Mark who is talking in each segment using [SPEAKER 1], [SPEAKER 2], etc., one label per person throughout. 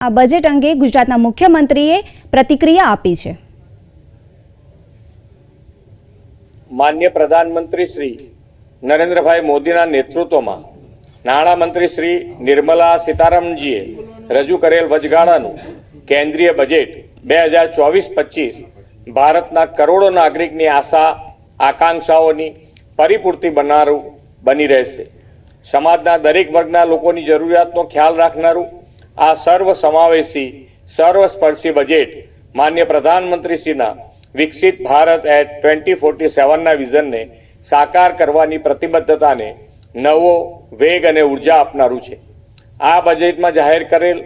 [SPEAKER 1] આ બજેટ અંગે ગુજરાતના મુખ્યમંત્રીએ પ્રતિક્રિયા આપી છે.
[SPEAKER 2] માન્ય પ્રધાનમંત્રી શ્રી નરેન્દ્રભાઈ મોદીના નેતૃત્વમાં નાણામંત્રી શ્રી નિર્મલા સીતારામનજીએ રજૂ કરેલ વચગાળાનું કેન્દ્રીય બજેટ બે હજાર ચોવીસ પચીસ ભારતના કરોડો નાગરિકની આશા, આકાંક્ષાઓની પરિપૂર્તિ બનારું બની રહેશે. સમાજના દરેક વર્ગના લોકોની જરૂરિયાતનો ખ્યાલ રાખનારું આ સર્વ સમાવેશી, સર્વસ્પર્શી બજેટ માન્ય પ્રધાનમંત્રીશ્રીના વિકસિત ભારત એટ ટ્વેન્ટી ફોર્ટી સેવનના વિઝનને સાકાર કરવાની પ્રતિબદ્ધતાને નવો વેગ અને ઊર્જા આપનારું છે. આ બજેટમાં જાહેર કરેલ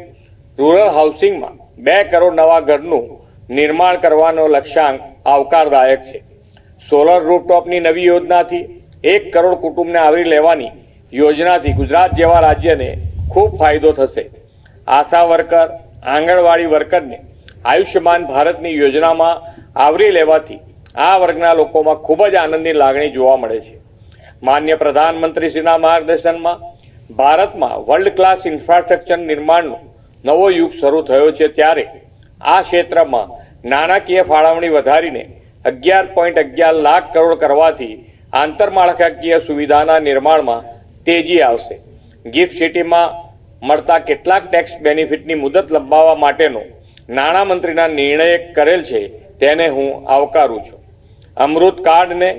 [SPEAKER 2] રૂરલ હાઉસિંગમાં બે કરોડ નવા ઘરનું નિર્માણ કરવાનો લક્ષ્યાંક આવકારદાયક છે. સોલર રૂફટોપની નવી યોજનાથી એક કરોડ કુટુંબને આવરી લેવાની યોજનાથી ગુજરાત જેવા રાજ્યને ખૂબ ફાયદો થશે. આશા વર્કર, આંગણવાડી વર્કરને આયુષ્યમાન ભારતની યોજનામાં આવરી લેવાથી આ વર્ગના લોકોમાં ખૂબ જ આનંદની લાગણી જોવા મળે છે. માન્ય પ્રધાનમંત્રીશ્રીના માર્ગદર્શનમાં ભારતમાં વર્લ્ડ ક્લાસ ઇન્ફ્રાસ્ટ્રક્ચર નિર્માણનો નવો યુગ શરૂ થયો છે ત્યારે આ ક્ષેત્રમાં નાણાકીય ફાળવણી વધારીને અગિયાર પોઈન્ટ અગિયાર લાખ કરોડ કરવાથી આંતરમાળખાકીય સુવિધાના નિર્માણમાં તેજી આવશે. ગિફ્ટ સિટીમાં મળતા કેટલાક ટેક્સ બેનિફિટની મુદત લંબાવવા માટેનો નાણામંત્રીના નિર્ણય કરેલ છે, તેને હું આવકારું છું. અમૃત કાર્ડને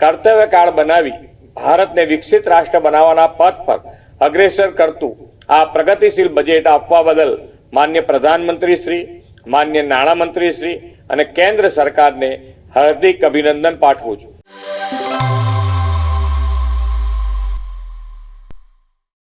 [SPEAKER 2] કર્તવ્ય કાર્ડ બનાવી ભારતને વિકસિત રાષ્ટ્ર બનાવવાના પથ પર અગ્રેસર કરતું આ પ્રગતિશીલ બજેટ આપવા બદલ માન્ય પ્રધાનમંત્રી શ્રી, માન્ય નાણામંત્રી શ્રી અને કેન્દ્ર સરકારને હાર્દિક અભિનંદન પાઠવું છું.